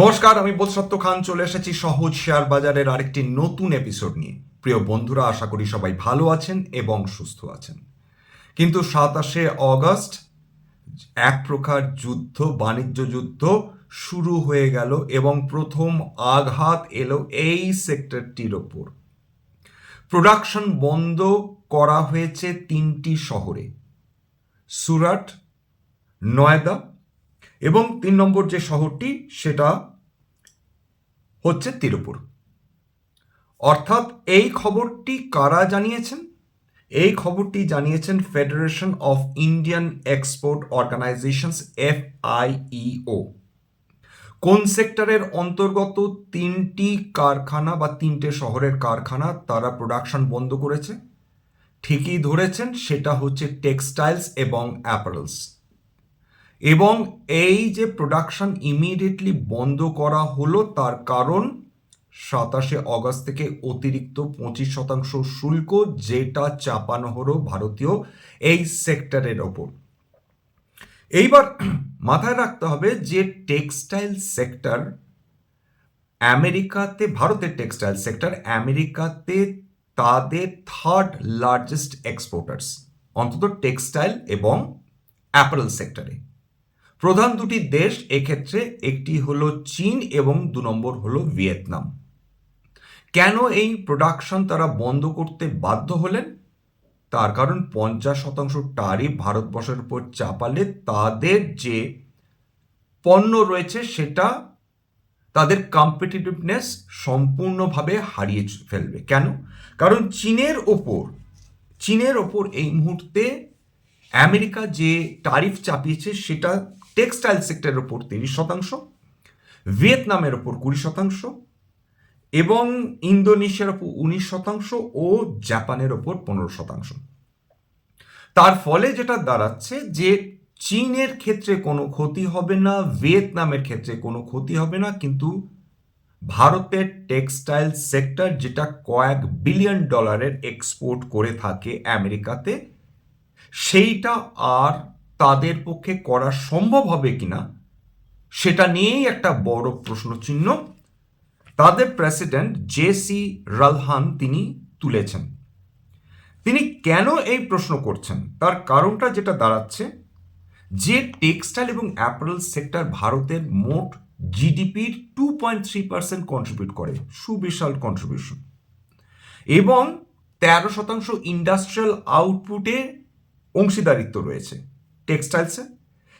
নমস্কার, আমি বোধসত্য খান, চলে এসেছি সহজ শেয়ার বাজারের আরেকটি নতুন এপিসোড নিয়ে। প্রিয় বন্ধুরা, আশা করি সবাই ভালো আছেন এবং সুস্থ আছেন। কিন্তু সাতাশে অগস্ট, এক প্রকার যুদ্ধ, বাণিজ্য যুদ্ধ শুরু হয়ে গেল এবং প্রথম আঘাত এলো এই সেক্টরটির ওপর। প্রোডাকশন বন্ধ করা হয়েছে তিনটি শহরে, সুরাট, নয়দা এবং তিন নম্বর যে শহরটি, সেটা হচ্ছে তিরুপুর। অর্থাৎ এই খবরটি কারা জানিয়েছেন? এই খবরটি জানিয়েছেন federation of Indian export organisations F IEO কোন সেক্টরের অন্তর্গত তিনটি কারখানা বা তিনটে শহরের কারখানা তারা প্রোডাকশন বন্ধ করেছে? ঠিকই ধরেছেন, সেটা হচ্ছে টেক্সটাইলস এবং অ্যাপারেলস এবং এই যে প্রোডাকশন ইমিডিয়েটলি বন্ধ করা হলো, তার কারণ সাতাশে অগস্ট থেকে অতিরিক্ত পঁচিশ শতাংশ শুল্ক যেটা চাপানো হলো ভারতীয় এই সেক্টরের ওপর। এইবার মাথায় রাখতে হবে যে টেক্সটাইল সেক্টর আমেরিকাতে, ভারতের টেক্সটাইল সেক্টর আমেরিকাতে তাদের থার্ড লার্জেস্ট এক্সপোর্টার্স অন্তত টেক্সটাইল এবং অ্যাপারেল সেক্টরে প্রধান দুটি দেশ এক্ষেত্রে একটি হলো চীন এবং দু নম্বর হলো ভিয়েতনাম। কেন এই প্রোডাকশন তারা বন্ধ করতে বাধ্য হলেন? তার কারণ পঞ্চাশ শতাংশ টারিফ ভারতবর্ষের উপর চাপালে তাদের যে পণ্য রয়েছে সেটা তাদের কম্পিটিটিভনেস সম্পূর্ণভাবে হারিয়ে ফেলবে। কেন? কারণ চীনের ওপর চীনের ওপর এই মুহূর্তে আমেরিকা যে টারিফ চাপিয়েছে সেটা টেক্সটাইল সেক্টরের ওপর তিরিশ শতাংশ, ভিয়েতনামের ওপর কুড়ি শতাংশ এবং ইন্দোনেশিয়ার ওপর উনিশ শতাংশ ও জাপানের ওপর পনেরো শতাংশ। তার ফলে যেটা দাঁড়াচ্ছে যে চীনের ক্ষেত্রে কোনো ক্ষতি হবে না, ভিয়েতনামের ক্ষেত্রে কোনো ক্ষতি হবে না, কিন্তু ভারতের টেক্সটাইল সেক্টর যেটা কয়েক বিলিয়ন ডলারের এক্সপোর্ট করে থাকে আমেরিকাতে, সেইটা আর তাদের পক্ষে করা সম্ভব হবে কিনা, সেটা নিয়েই একটা বড় প্রশ্নচিহ্ন তাদের প্রেসিডেন্ট জে সি রালহান তিনি তুলেছেন। তিনি কেন এই প্রশ্ন করছেন? তার কারণটা যেটা দাঁড়াচ্ছে, যে টেক্সটাইল এবং অ্যাপারেল সেক্টর ভারতের মোট জিডিপির two point three percent contribute করে, সুবিশাল কন্ট্রিবিউশন এবং তেরো শতাংশ ইন্ডাস্ট্রিয়াল আউটপুটে অংশীদারিত্ব রয়েছে। টেক্সটাইলসে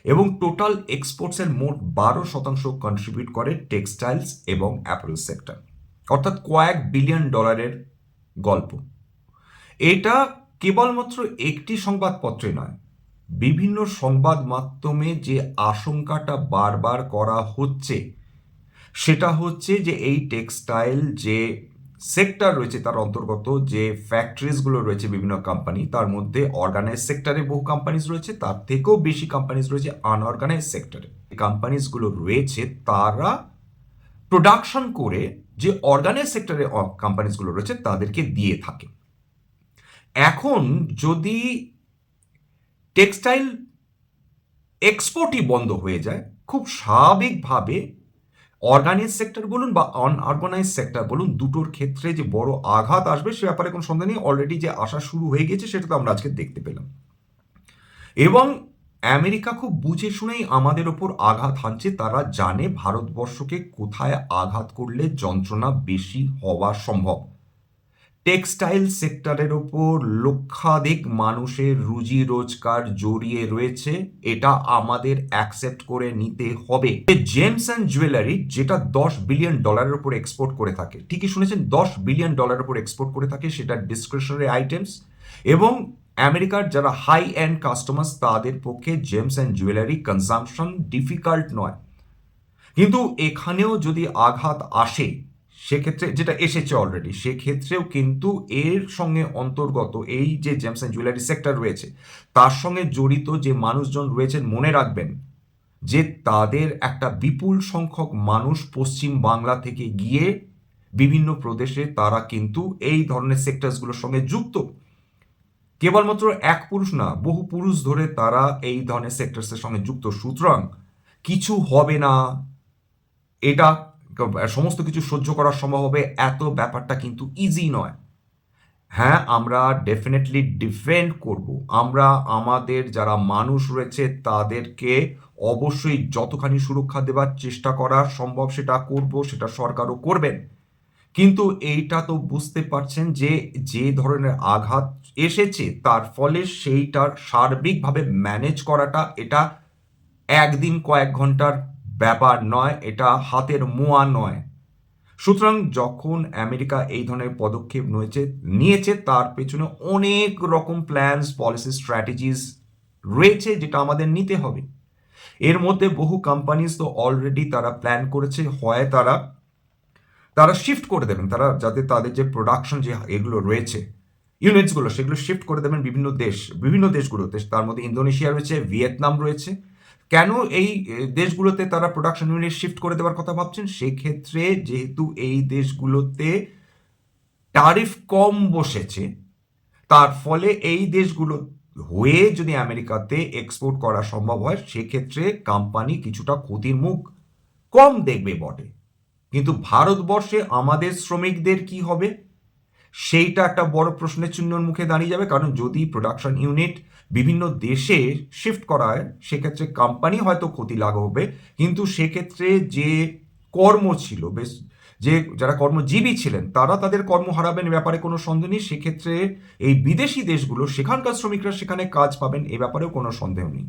এবং টোটাল এক্সপোর্টসের মোট বারো শতাংশ কন্ট্রিবিউট করে টেক্সটাইলস এবং অ্যাপারেল সেক্টর অর্থাৎ কয়েক বিলিয়ন ডলারের গল্প। এটা কেবলমাত্র একটি সংবাদপত্রে নয়, বিভিন্ন সংবাদ মাধ্যমে যে আশঙ্কাটা বারবার করা হচ্ছে, সেটা হচ্ছে যে এই টেক্সটাইল যে সেক্টর রয়েছে তার অন্তর্গত, যে ফ্যাক্টরিজগুলো রয়েছে বিভিন্ন কোম্পানি তার মধ্যে অর্গানাইজ সেক্টরে বহু কোম্পানিজ রয়েছে, তার থেকেও বেশি কোম্পানিজ রয়েছে আনঅর্গানাইজ সেক্টরে কোম্পানিজগুলো রয়েছে, তারা প্রোডাকশন করে যে অর্গানাইজ সেক্টরে কোম্পানিজগুলো রয়েছে, তাদেরকে দিয়ে থাকে। এখন যদি টেক্সটাইল এক্সপোর্টই বন্ধ হয়ে যায়, খুব স্বাভাবিকভাবে অর্গানাইজ সেক্টর বলুন বা আনঅর্গানাইজ সেক্টর বলুন, দুটোর ক্ষেত্রে যে বড় আঘাত আসবে সে ব্যাপারে কোনো সন্দেহ নেই। অলরেডি যে আসা শুরু হয়ে গেছে সেটা তো আমরা আজকে দেখতে পেলাম। এবং আমেরিকা খুব বুঝে শুনেই আমাদের ওপর আঘাত হানছে। তারা জানে ভারতবর্ষকে কোথায় আঘাত করলে যন্ত্রণা বেশি হওয়া সম্ভব। টেক্সটাইল সেক্টরের ওপর লক্ষাধিক মানুষের রুজি রোজগার জড়িয়ে রয়েছে। এটা আমাদের অ্যাকসেপ্ট করে নিতে হবে। জেমস অ্যান্ড জুয়েলারি যেটা দশ বিলিয়ন ডলারের উপর এক্সপোর্ট করে থাকে। ঠিকই শুনেছেন, দশ বিলিয়ন ডলারের উপর এক্সপোর্ট করে থাকে সেটা ডিসক্রিপশনারি আইটেমস এবং আমেরিকার যারা হাই এন্ড কাস্টমার্স তাদের পক্ষে gems and jewellery consumption difficult নয়। কিন্তু এখানেও যদি আঘাত আসে সেক্ষেত্রে যেটা এসেছে অলরেডি সেক্ষেত্রেও কিন্তু এর সঙ্গে অন্তর্গত এই যে জেমস অ্যান্ড জুয়েলারি সেক্টর রয়েছে, তার সঙ্গে জড়িত যে মানুষজন রয়েছেন মনে রাখবেন যে তাদের একটা বিপুল সংখ্যক মানুষ পশ্চিম বাংলা থেকে গিয়ে বিভিন্ন প্রদেশে তারা কিন্তু এই ধরনের সেক্টরসগুলোর সঙ্গে যুক্ত। কেবলমাত্র এক পুরুষ না, বহু পুরুষ ধরে তারা এই ধরনের সেক্টরসের সঙ্গে যুক্ত। সুতরাং কিছু হবে না। এটা সমস্ত কিছু সহ্য করা সম্ভব হবে, এত ব্যাপারটা কিন্তু ইজি নয়। হ্যাঁ আমরা ডেফিনেটলি ডিফেন্ড করব। আমরা, আমাদের যারা মানুষ রয়েছে, তাদেরকে অবশ্যই যতখানি সুরক্ষা দেওয়ার চেষ্টা করা সম্ভব সেটা করব, সেটা সরকারও করবেন। কিন্তু এইটা তো বুঝতে পারছেন যে যে ধরনের আঘাত এসেছে, তার ফলে সেইটার সার্বিকভাবে ম্যানেজ করাটা, এটা একদিন কয়েক ঘণ্টার ব্যাপার নয়, এটা হাতের মোয়া নয়। সুতরাং যখন আমেরিকা এই ধরনের পদক্ষেপ নিয়েছে নিয়েছে, তার পেছনে অনেক রকম প্ল্যানস পলিসি স্ট্র্যাটেজিস রয়েছে যেটা আমাদের নিতে হবে। এর মধ্যে বহু কোম্পানিজ তো অলরেডি তারা প্ল্যান করেছে, হয় তারা তারা শিফট করে দেবেন, তারা যাতে তাদের যে প্রোডাকশন যে এগুলো রয়েছে ইউনিটসগুলো সেগুলো শিফট করে দেবেন বিভিন্ন দেশ, বিভিন্ন দেশগুলোতে। তার মধ্যে ইন্দোনেশিয়া রয়েছে, ভিয়েতনাম রয়েছে কেন এই দেশগুলোতে তারা প্রোডাকশন ইউনিট শিফট করে দেওয়ার কথা ভাবছেন? সেক্ষেত্রে যেহেতু এই দেশগুলোতে টারিফ কম বসেছে, তার ফলে এই দেশগুলো হয়ে যদি আমেরিকাতে এক্সপোর্ট করা সম্ভব হয়, সেক্ষেত্রে কোম্পানি কিছুটা ক্ষতির মুখ কম দেখবে বটে। কিন্তু ভারতবর্ষে আমাদের শ্রমিকদের কি হবে? সেইটা একটা বড় প্রশ্নের চিহ্নর মুখে দাঁড়িয়ে যাবে, কারণ যদি প্রোডাকশন ইউনিট বিভিন্ন দেশে শিফট করায়, সেক্ষেত্রে কোম্পানি হয়তো ক্ষতি লাভ হবে কিন্তু সেক্ষেত্রে যে কর্ম ছিল, বেশ যে যারা কর্মজীবী ছিলেন, তারা তাদের কর্ম হারাবেন ব্যাপারে কোনো সন্দেহ নেই। সেক্ষেত্রে এই বিদেশি দেশগুলো, সেখানকার শ্রমিকরা সেখানে কাজ পাবেন, এ ব্যাপারেও কোনো সন্দেহ নেই।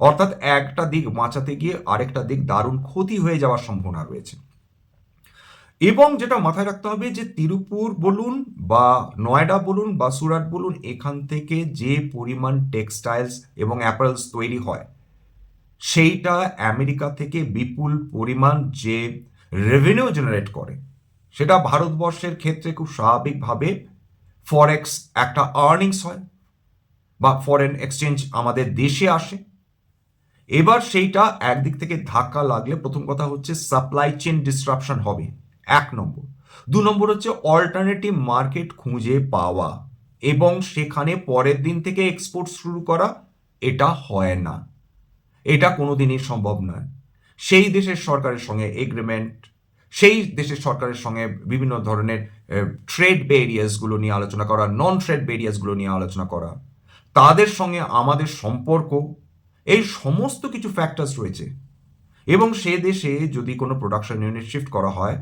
অর্থাৎ একটা দিক বাঁচাতে গিয়ে আরেকটা দিক দারুণ ক্ষতি হয়ে যাওয়ার সম্ভাবনা রয়েছে। এবং যেটা মাথায় রাখতে হবে যে তিরুপুর বলুন বা নয়ডা বলুন বা সুরাট বলুন, এখান থেকে যে পরিমাণ টেক্সটাইলস এবং অ্যাপারেলস তৈরি হয়, সেইটা আমেরিকা থেকে বিপুল পরিমাণ যে রেভিনিউ জেনারেট করে, সেটা ভারতবর্ষের ক্ষেত্রে খুব স্বাভাবিকভাবে ফরেক্স একটা আর্নিংস হয় বা ফরেন এক্সচেঞ্জ আমাদের দেশে আসে। এবার সেইটা একদিক থেকে ধাক্কা লাগলে প্রথম কথা হচ্ছে সাপ্লাই চেন ডিসরাপশন হবে। এক নম্বর। দু নম্বর হচ্ছে অল্টারনেটিভ মার্কেট খুঁজে পাওয়া এবং সেখানে পরের দিন থেকে এক্সপোর্ট শুরু করা, এটা হয় না। এটা কোনো দিনই সম্ভব নয়। সেই দেশের সরকারের সঙ্গে এগ্রিমেন্ট সেই দেশের সরকারের সঙ্গে বিভিন্ন ধরনের ট্রেড বেরিয়াসগুলো নিয়ে আলোচনা করা নন ট্রেড বেরিয়াসগুলো নিয়ে আলোচনা করা, তাদের সঙ্গে আমাদের সম্পর্ক, এই সমস্ত কিছু ফ্যাক্টরস রয়েছে। এবং সে দেশে যদি কোনো প্রোডাকশন ইউনিট শিফট করা হয়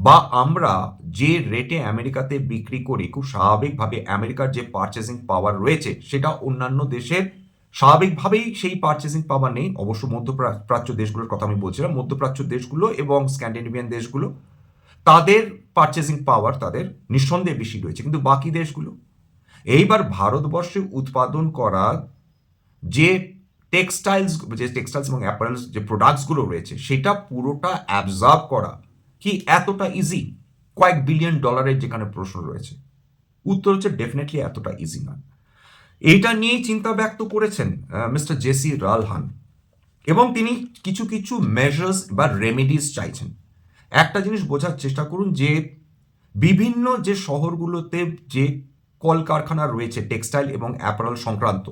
বা আমরা যে রেটে আমেরিকাতে বিক্রি করি, খুব স্বাভাবিকভাবে আমেরিকার যে পারচেসিং পাওয়ার রয়েছে, সেটা অন্যান্য দেশের স্বাভাবিকভাবেই সেই পারচেসিং পাওয়ার নেই। অবশ্য মধ্যপ্রাচ্য দেশগুলোর কথা আমি বলছিলাম, মধ্যপ্রাচ্য দেশগুলো এবং স্ক্যান্ডিনেভিয়ান দেশগুলো, তাদের পারচেসিং পাওয়ার তাদের নিঃসন্দেহে বেশি রয়েছে। কিন্তু বাকি দেশগুলো? এইবার ভারতবর্ষে উৎপাদন করা যে টেক্সটাইলস যে টেক্সটাইলস এবং অ্যাপারেলস যে প্রোডাক্টসগুলো রয়েছে, সেটা পুরোটা অ্যাবজার্ভ করা। কি এতটা ইজি কয়েক বিলিয়ন ডলারের যেখানে প্রশ্ন রয়েছে। উত্তর হচ্ছে ডেফিনেটলি এতটা ইজি না। এইটা নিয়েই চিন্তা ব্যক্ত করেছেন মিস্টার জেসি রালহান এবং তিনি কিছু কিছু মেজার্স বা রেমেডিস চাইছেন। একটা জিনিস বোঝার চেষ্টা করুন যে, বিভিন্ন যে শহরগুলোতে যে কলকারখানা রয়েছে টেক্সটাইল এবং অ্যাপারেল সংক্রান্ত,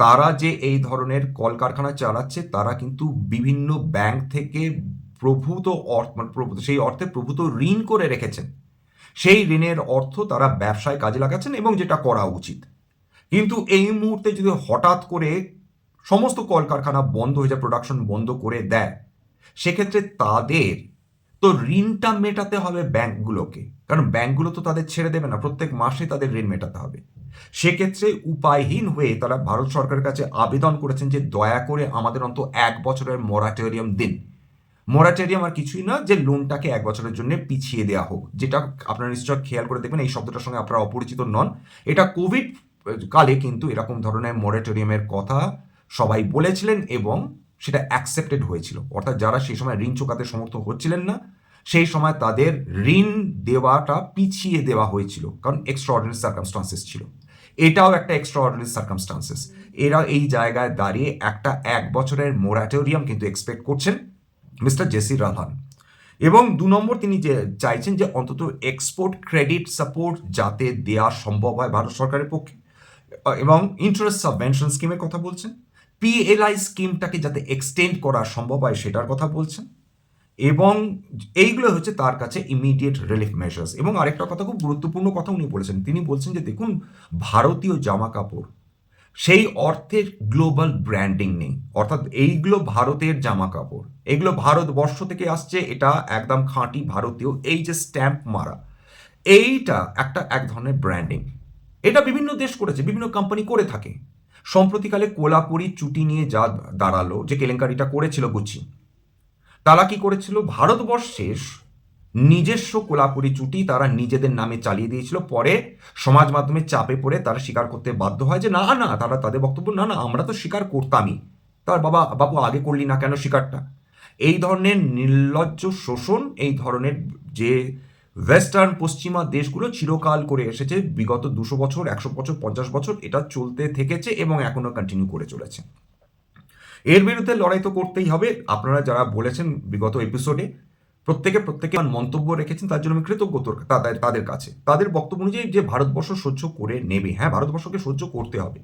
তারা যে এই ধরনের কলকারখানা চালাচ্ছে, তারা কিন্তু বিভিন্ন ব্যাংক থেকে প্রভূত অর্থ মানে প্রভূত, সেই অর্থে প্রভূত ঋণ করে রেখেছেন। সেই ঋণের অর্থ তারা ব্যবসায় কাজে লাগাচ্ছেন এবং যেটা করা উচিত। কিন্তু এই মুহূর্তে যদি হঠাৎ করে সমস্ত কলকারখানা বন্ধ হয়ে যায় প্রোডাকশন বন্ধ করে দেয়, সেক্ষেত্রে তাদের তো ঋণটা মেটাতে হবে ব্যাংকগুলোকে। কারণ ব্যাংকগুলো তো তাদের ছেড়ে দেবে না, প্রত্যেক মাসে তাদের ঋণ মেটাতে হবে। সেক্ষেত্রে উপায়হীন হয়ে তারা ভারত সরকারের কাছে আবেদন করেছেন যে দয়া করে আমাদের অন্ত এক বছরের মরাটোরিয়াম দিন। মোরাটেরিয়াম আর কিছুই না, যে লোনটাকে এক বছরের জন্য পিছিয়ে দেওয়া হোক, যেটা আপনারা নিশ্চয় খেয়াল করে দেখবেন, এই শব্দটার সঙ্গে আপনারা অপরিচিত নন। এটা কোভিড কালে কিন্তু এরকম ধরনের মোরাটোরিয়ামের কথা সবাই বলেছিলেন এবং সেটা অ্যাকসেপ্টেড হয়েছিল। অর্থাৎ যারা সেই সময় ঋণ চোকাতে সমর্থ হচ্ছিলেন না, সেই সময় তাদের ঋণ দেওয়াটা পিছিয়ে দেওয়া হয়েছিল, কারণ এক্সট্রা অর্ডিনারি সার্কামস্টান্সেস ছিল। এটাও একটা এক্সট্রা অর্ডিনারি সার্কামস্টান্সেস এরা এই জায়গায় দাঁড়িয়ে একটা এক বছরের মোরাটোরিয়াম কিন্তু এক্সপেক্ট করছেন। মিস্টার জেসি রাধান এবং দু নম্বর তিনি যে চাইছেন যে অন্তত এক্সপোর্ট ক্রেডিট সাপোর্ট যাতে দেওয়া সম্ভব হয় ভারত সরকারের পক্ষে, এবং ইন্টারেস্ট সাবভেনশন স্কিমের কথা বলছেন পিএলআই স্কিমটাকে যাতে এক্সটেন্ড করা সম্ভব হয় সেটার কথা বলছেন, এবং এইগুলো হচ্ছে তার কাছে ইমিডিয়েট রিলিফ মেজার্স এবং আরেকটা কথা খুব গুরুত্বপূর্ণ কথা উনি বলেছেন, তিনি বলছেন যে দেখুন, ভারতীয় জামা কাপড় সেই অর্থের গ্লোবাল ব্র্যান্ডিং নেই। অর্থাৎ এইগুলো ভারতের জামা কাপড় এগুলো ভারতবর্ষ থেকে আসছে, এটা একদম খাঁটি ভারতীয়, এই যে স্ট্যাম্প মারা। এইটা একটা এক ধরনের ব্র্যান্ডিং এটা বিভিন্ন দেশ করেছে, বিভিন্ন কোম্পানি করে থাকে। সম্প্রতিকালে কোলাপুরি চুটি নিয়ে যা দাঁড়াল, যে কেলেঙ্কারিটা করেছিল গুচি, তারা কি করেছিল? ভারতবর্ষের নিজস্ব কোলাপুরি চুটি তারা নিজেদের নামে চালিয়ে দিয়েছিল। পরে সমাজ মাধ্যমে চাপে পড়ে তারা স্বীকার করতে বাধ্য হয় যে, না না, তারা তাদের বক্তব্য, না না, আমরা তো স্বীকার করতামই। তার বাবা বাবু আগে করলি না কেন স্বীকারটা? এই ধরনের নির্লজ্জ শোষণ, এই ধরনের যে ওয়েস্টার্ন পশ্চিমা দেশগুলো চিরকাল করে এসেছে, বিগত দুশো বছর, একশো বছর, পঞ্চাশ বছর, এটা চলতে থেকেছে এবং এখনও কন্টিনিউ করে চলেছে। এর বিরুদ্ধে লড়াই তো করতেই হবে। আপনারা যারা বলেছেন বিগত এপিসোডে প্রত্যেকে প্রত্যেকে মন্তব্য রেখেছেন, তার জন্য আমি কৃতজ্ঞ তাদের তাদের কাছে। তাদের বক্তব্য অনুযায়ী যে ভারতবর্ষ সহ্য করে নেবে হ্যাঁ ভারতবর্ষকে সহ্য করতে হবে।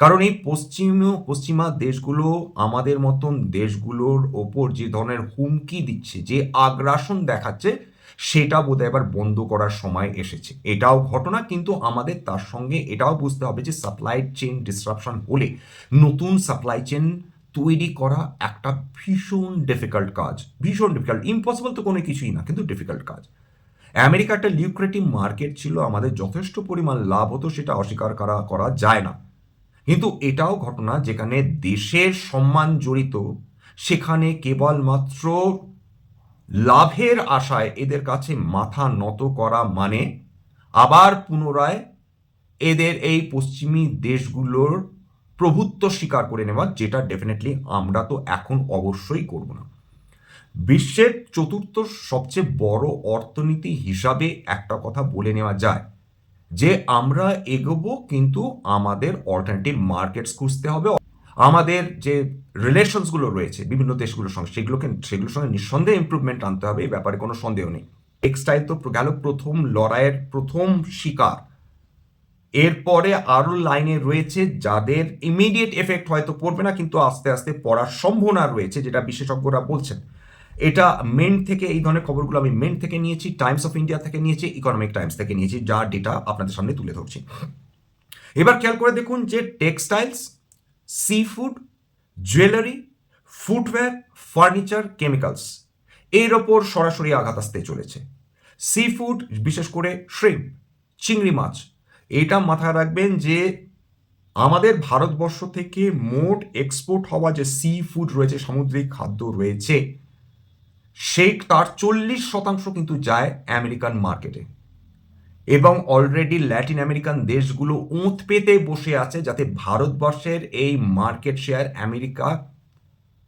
কারণ এই পশ্চিম, পশ্চিমা দেশগুলো আমাদের মতন দেশগুলোর ওপর যে ধরনের হুমকি দিচ্ছে, যে আগ্রাসন দেখাচ্ছে, সেটা বোধহয় এবার বন্ধ করার সময় এসেছে। এটাও ঘটনা, কিন্তু আমাদের তার সঙ্গে এটাও বুঝতে হবে যে সাপ্লাই চেন ডিসরাপশন হলে নতুন সাপ্লাই চেন তৈরি করা একটা ভীষণ ডিফিকাল্ট কাজ। ভীষণ ডিফিকাল্ট ইম্পসিবল তো কোনো কিছুই না, কিন্তু ডিফিকাল্ট কাজ। আমেরিকা একটা লিউক্রেটিভ মার্কেট ছিল, আমাদের যথেষ্ট পরিমাণ লাভ হতো, সেটা অস্বীকার করা করা যায় না। কিন্তু এটাও ঘটনা যেখানে দেশের সম্মান জড়িত, সেখানে কেবলমাত্র লাভের আশায় এদের কাছে মাথা নত করা মানে আবার পুনরায় এদের এই পশ্চিমী দেশগুলোর প্রভুত্ব স্বীকার করে নেওয়া, যেটা ডেফিনেটলি আমরা তো এখন অবশ্যই করব না। বিশ্বের চতুর্থ সবচেয়ে বড় অর্থনীতি হিসাবে একটা কথা বলে নেওয়া যায় যে, আমরা এগোবো কিন্তু আমাদের অল্টারনেটিভ মার্কেটস খুঁজতে হবে। আমাদের যে রিলেশনসগুলো রয়েছে, বিভিন্ন দেশগুলোর সঙ্গে, সেগুলোকে, সেগুলোর সঙ্গে নিঃসন্দেহে ইমপ্রুভমেন্ট আনতে হবে এই ব্যাপারে কোনো সন্দেহ নেই। টেক্সটাইল তো গেল প্রথম, লড়াইয়ের প্রথম শিকার। এরপরে আরও লাইনে রয়েছে যাদের ইমিডিয়েট এফেক্ট হয়তো পড়বে না, কিন্তু আস্তে আস্তে পড়ার সম্ভাবনা রয়েছে, যেটা বিশেষজ্ঞরা বলছেন। এটা মেন থেকে, এই ধরনের খবরগুলো আমি মেন থেকে নিয়েছি টাইমস অফ ইন্ডিয়া থেকে নিয়েছি ইকোনমিক টাইমস থেকে নিয়েছি যার ডেটা আপনাদের সামনে তুলে ধরছি। এবার খেয়াল করে দেখুন যে textiles seafood jewellery footwear furniture chemicals এর ওপর সরাসরি আঘাত আসতে চলেছে। সি ফুড বিশেষ করে শ্রিম চিংড়ি মাছ এটা মাথায় রাখবেন যে আমাদের ভারতবর্ষ থেকে মোট এক্সপোর্ট হওয়া যে সি ফুড রয়েছে, সামুদ্রিক খাদ্য রয়েছে, সেই তার চল্লিশ শতাংশ কিন্তু যায় আমেরিকান মার্কেটে এবং অলরেডি ল্যাটিন আমেরিকান দেশগুলো উঁত পেতে বসে আছে যাতে ভারতবর্ষের এই মার্কেট শেয়ার আমেরিকা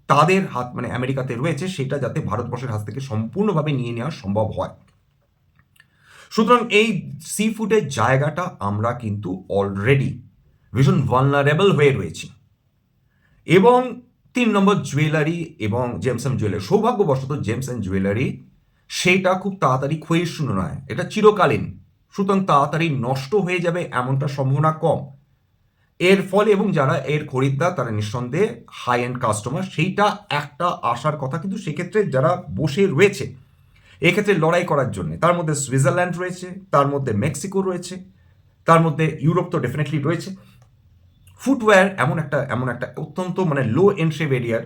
তাদের হাত মানে আমেরিকাতে রয়েছে, সেটা যাতে ভারতবর্ষের হাত থেকে সম্পূর্ণভাবে নিয়ে নেওয়া সম্ভব হয়। সুতরাং এই সি ফুডের জায়গাটা আমরা কিন্তু অলরেডি ভীষণ ভালনারেবল হয়ে রয়েছি। এবং তিন নম্বর জুয়েলারি এবং জেমস অ্যান্ড জুয়েলারি সৌভাগ্যবশত জেমস অ্যান্ড জুয়েলারি সেটা খুব তাড়াতাড়ি ক্ষয়িষ্ণু নয় এটা চিরকালীন, সুতরাং তাড়াতাড়ি নষ্ট হয়ে যাবে এমনটা সম্ভাবনা কম। এর ফলে এবং যারা এর খরিদ্দার, তারা নিঃসন্দেহে হাই এন্ড কাস্টমার সেইটা একটা আসার কথা। কিন্তু সেক্ষেত্রে যারা বসে রয়েছে এক্ষেত্রে লড়াই করার জন্য। তার মধ্যে সুইজারল্যান্ড রয়েছে, তার মধ্যে মেক্সিকো রয়েছে, তার মধ্যে ইউরোপ তো ডেফিনেটলি রয়েছে। ফুটওয়্যার এমন একটা এমন একটা অত্যন্ত মানে low entry barrier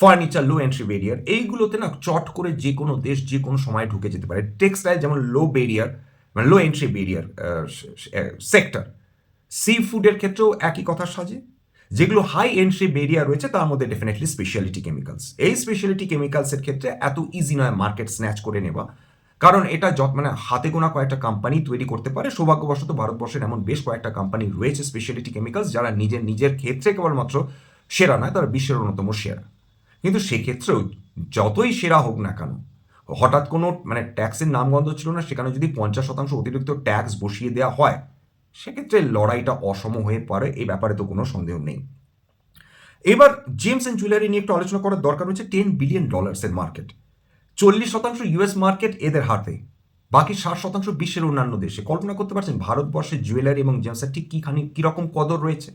furniture low entry barrier এইগুলোতে না চট করে যে কোনো দেশ, যে কোনো সময় ঢুকে যেতে পারে। টেক্সটাইল যেমন লো ব্যারিয়ার মানে low entry barrier sector sea ফুডের ক্ষেত্রেও একই কথা সাজে। যেগুলো হাই এন্ট্রি বেরিয়া রয়েছে, তার মধ্যে ডেফিনেটলি স্পেশালিটি কেমিক্যালস এই স্পেশালিটি কেমিক্যালসের ক্ষেত্রে এত ইজি নয় মার্কেট স্ন্যাচ করে নেওয়া। কারণ এটা যত মানে হাতে গোনা কয়েকটা কোম্পানি তৈরি করতে পারে। সৌভাগ্যবশত ভারতবর্ষের এমন বেশ কয়েকটা কোম্পানি রয়েছে স্পেশালিটি কেমিক্যালস যারা নিজের নিজের ক্ষেত্রে কেবলমাত্র সেরা নয়, তারা বিশ্বের অন্যতম সেরা। কিন্তু সেক্ষেত্রেও যতই সেরা হোক না কেন, হঠাৎ কোনো মানে ট্যাক্সের নামগন্ধ ছিল না, সেখানে যদি পঞ্চাশ শতাংশ অতিরিক্ত ট্যাক্স বসিয়ে দেওয়া হয় সেক্ষেত্রে লড়াইটা অসম হয়ে পড়ে এই ব্যাপারে তো কোনো সন্দেহ নেই। এবার জেমস অ্যান্ড জুয়েলারি নিয়ে একটু আলোচনা করার দরকার রয়েছে টেন বিলিয়ন ডলার্সের মার্কেট চল্লিশ শতাংশ ইউএস মার্কেট এদের হাতে, বাকি ষাট শতাংশ বিশ্বের অন্যান্য দেশে। কল্পনা করতে পারছেন ভারতবর্ষের জুয়েলারি এবং জেমসের ঠিক কীখানি, কীরকম কদর রয়েছে?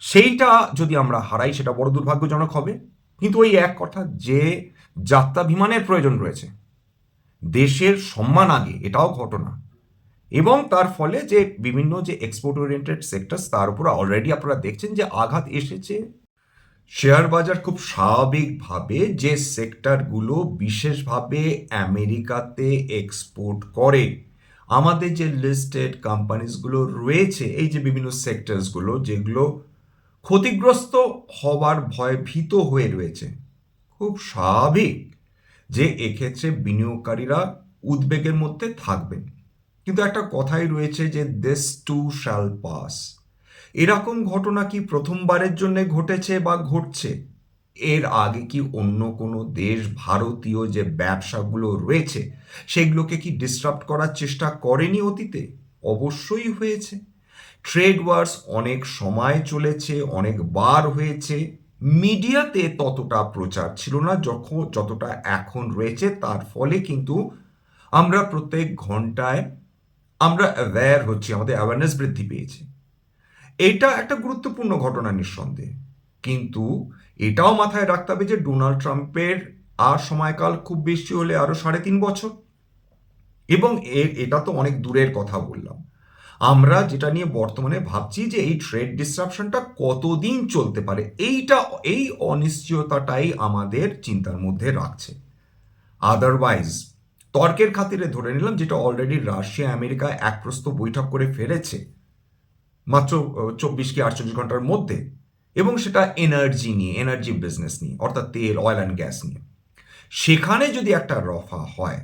সেইটা যদি আমরা হারাই, সেটা বড় দুর্ভাগ্যজনক হবে। কিন্তু ওই এক কথা, যে যাত্রা বিমানের প্রয়োজন রয়েছে, দেশের সম্মান আগে, এটাও ঘটনা। এবং তার ফলে যে বিভিন্ন যে এক্সপোর্ট ওরিয়েন্টেড সেক্টরস তার উপর অলরেডি আপনারা দেখছেন যে আঘাত এসেছে। শেয়ার বাজার খুব স্বাভাবিকভাবে যে সেক্টরগুলো বিশেষভাবে আমেরিকাতে এক্সপোর্ট করে। আমাদের যে লিস্টেড কোম্পানিজগুলো রয়েছে, এই যে বিভিন্ন সেক্টরসগুলো যেগুলো ক্ষতিগ্রস্ত হওয়ার ভয় ভীত হয়ে রয়েছে। খুব স্বাভাবিক যে এক্ষেত্রে বিনিয়োগকারীরা উদ্বেগের মধ্যে থাকবেন। কিন্তু একটা কথাই রয়েছে যে দিস টু শ্যাল পাস এরকম ঘটনা কি প্রথমবারের জন্য ঘটেছে বা ঘটছে? এর আগে কি অন্য কোনো দেশ ভারতীয় যে ব্যবসাগুলো রয়েছে, সেগুলোকে কি ডিসরাপ্ট করার চেষ্টা করেনি অতীতে? অবশ্যই হয়েছে। ট্রেড ওয়ার্স অনেক সময় চলেছে, অনেক বার হয়েছে। মিডিয়াতে ততটা প্রচার ছিল না, যখন, যতটা এখন রয়েছে, তার ফলে কিন্তু আমরা প্রত্যেক ঘন্টায় আমরা অ্যাওয়্যার হচ্ছি, আমাদের অ্যাওয়ারনেস বৃদ্ধি পেয়েছে। এটা একটা গুরুত্বপূর্ণ ঘটনা নিঃসন্দেহে। কিন্তু এটাও মাথায় রাখতে হবে যে ডোনাল্ড ট্রাম্পের আর সময়কাল খুব বেশি হলে আরও সাড়ে তিন বছর। এবং এটা তো অনেক দূরের কথা বললাম। আমরা যেটা নিয়ে বর্তমানে ভাবছি যে এই ট্রেড ডিসরাপশনটা কতদিন চলতে পারে, এইটা, এই অনিশ্চয়তাটাই আমাদের চিন্তার মধ্যে রাখছে। আদারওয়াইজ তর্কের খাতিরে ধরে নিলাম যেটা অলরেডি রাশিয়া, আমেরিকা এক প্রস্ত বৈঠক করে ফেলেছে মাত্র চব্বিশ কি আটচল্লিশ ঘণ্টার মধ্যে এবং সেটা এনার্জি নিয়ে এনার্জি বিজনেস নিয়ে, অর্থাৎ তেল অয়েল অ্যান্ড গ্যাস নিয়ে। সেখানে যদি একটা রফা হয়,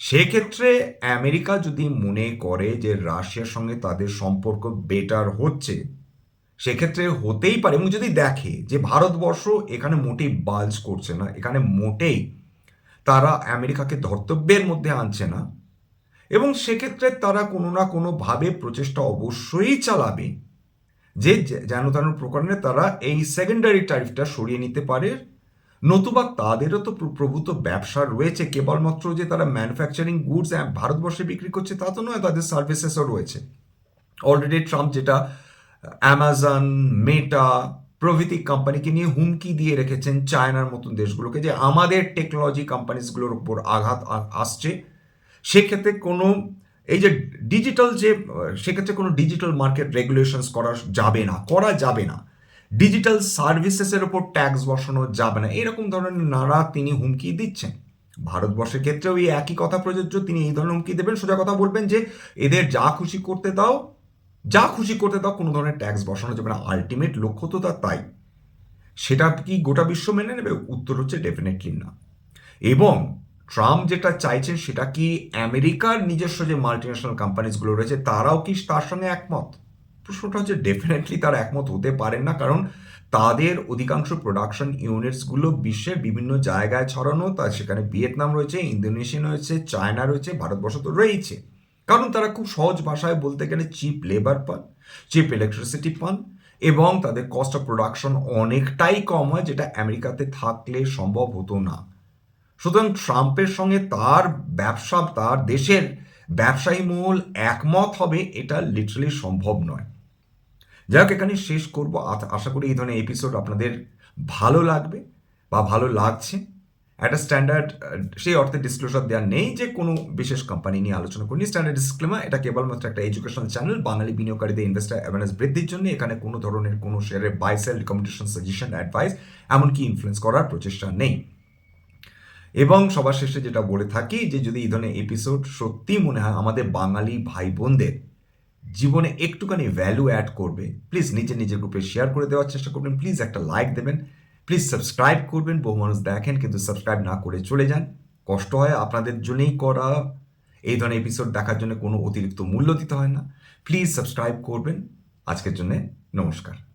সেক্ষেত্রে আমেরিকা যদি মনে করে যে রাশিয়ার সঙ্গে তাদের সম্পর্ক বেটার হচ্ছে, সেক্ষেত্রে হতেই পারে। এবং যদি দেখে যে ভারতবর্ষ এখানে মোটেই বালজ করছে না, এখানে মোটেই তারা আমেরিকাকে ধর্তব্যের মধ্যে আনছে না। এবং সেক্ষেত্রে তারা কোনো না কোনোভাবে প্রচেষ্টা অবশ্যই চালাবে। যে যেন তেন প্রকারে তারা এই সেকেন্ডারি ট্যারিফটা সরিয়ে নিতে পারে। নতুবা তাদেরও তো প্রভূত ব্যবসা রয়েছে। কেবলমাত্র যে তারা ম্যানুফ্যাকচারিং গুডস ভারতবর্ষে বিক্রি করছে তা তো নয়, তাদের সার্ভিসেসও রয়েছে। অলরেডি ট্রাম্প যেটা অ্যামাজন মেটা প্রভৃতি কোম্পানিকে নিয়ে হুমকি দিয়ে রেখেছেন চায়নার মতন দেশগুলোকে যে আমাদের টেকনোলজি কোম্পানিজগুলোর উপর আঘাত আসছে। সেক্ষেত্রে কোনো, এই যে ডিজিটাল যে, সেক্ষেত্রে কোনো ডিজিটাল মার্কেট রেগুলেশনস করা যাবে না, করা যাবে না। ডিজিটাল সার্ভিসেসের ওপর ট্যাক্স বসানো যাবে না। এরকম ধরনের নানা তিনি হুমকি দিচ্ছেন। ভারতবর্ষের ক্ষেত্রেও এই একই কথা প্রযোজ্য। তিনি এই ধরনের হুমকি দেবেন। সোজা কথা বলবেন যে, এদের যা খুশি করতে দাও যা খুশি করতে দাও, কোনো ধরনের ট্যাক্স বসানো যাবে না। আলটিমেট লক্ষ্য তো তার তাই। সেটা কি গোটা বিশ্ব মেনে নেবে? উত্তর হচ্ছে ডেফিনেটলি না। এবং ট্রাম্প যেটা চাইছেন, সেটা কি আমেরিকার নিজস্ব যে মাল্টিন্যাশনাল কোম্পানিজগুলো রয়েছে, তারাও কি তার সঙ্গে একমত? প্রশ্নটা হচ্ছে ডেফিনেটলি তারা একমত হতে পারেন না, কারণ তাদের অধিকাংশ প্রোডাকশন ইউনিটসগুলো বিশ্বের বিভিন্ন জায়গায় ছড়ানো। তা সেখানে ভিয়েতনাম রয়েছে, ইন্দোনেশিয়া রয়েছে, চায়না রয়েছে, ভারতবর্ষ তো রয়েছে কারণ তারা খুব সহজ ভাষায় বলতে গেলে চিপ লেবার পান চিপ ইলেকট্রিসিটি পান এবং তাদের কস্ট অফ প্রোডাকশন অনেকটাই কম হয় যেটা আমেরিকাতে থাকলে সম্ভব হতো না। সুতরাং ট্রাম্পের সঙ্গে তার ব্যবসা, তার দেশের ব্যবসায়ী মহল একমত হবে এটা লিটারালি সম্ভব নয়। যাই হোক এখানে শেষ করব। আশা করি এই ধরনের এপিসোড আপনাদের ভালো লাগবে বা ভালো লাগছে। একটা স্ট্যান্ডার্ড সেই অর্থে ডিসক্লোজার দেওয়া নেই যে কোনো বিশেষ কোম্পানি নিয়ে আলোচনা করিনি। স্ট্যান্ডার্ড ডিসক্লেমার এটা কেবলমাত্র একটা এডুকেশনাল চ্যানেল বাঙালি বিনিয়োগকারীদের ইনভেস্টার অ্যাওয়ারনেস বৃদ্ধির জন্য। এখানে কোনো ধরনের কোনো শেয়ারের buy sell recommendation suggestion advice এমনকি ইনফ্লুয়েন্স করার প্রচেষ্টা নেই। এবং সবার শেষে যেটা বলে থাকি যে, যদি এই ধরনের এপিসোড সত্যি মনে হয় আমাদের বাঙালি ভাই বোনদের জীবনে একটুখানি ভ্যালু অ্যাড করবে প্লিজ নিজের নিজের গ্রুপে শেয়ার করে দেওয়ার চেষ্টা করবেন। প্লিজ একটা লাইক দেবেন। প্লিজ সাবস্ক্রাইব করবেন। বহু মানুষ দেখেন, কিন্তু সাবস্ক্রাইব না করে চলে যান। কষ্ট হয় আপনাদের জন্যেই করা। এই ধরনের এপিসোড দেখার জন্য কোনো অতিরিক্ত মূল্য দিতে হয় না। প্লিজ সাবস্ক্রাইব করবেন। আজকের জন্যে নমস্কার।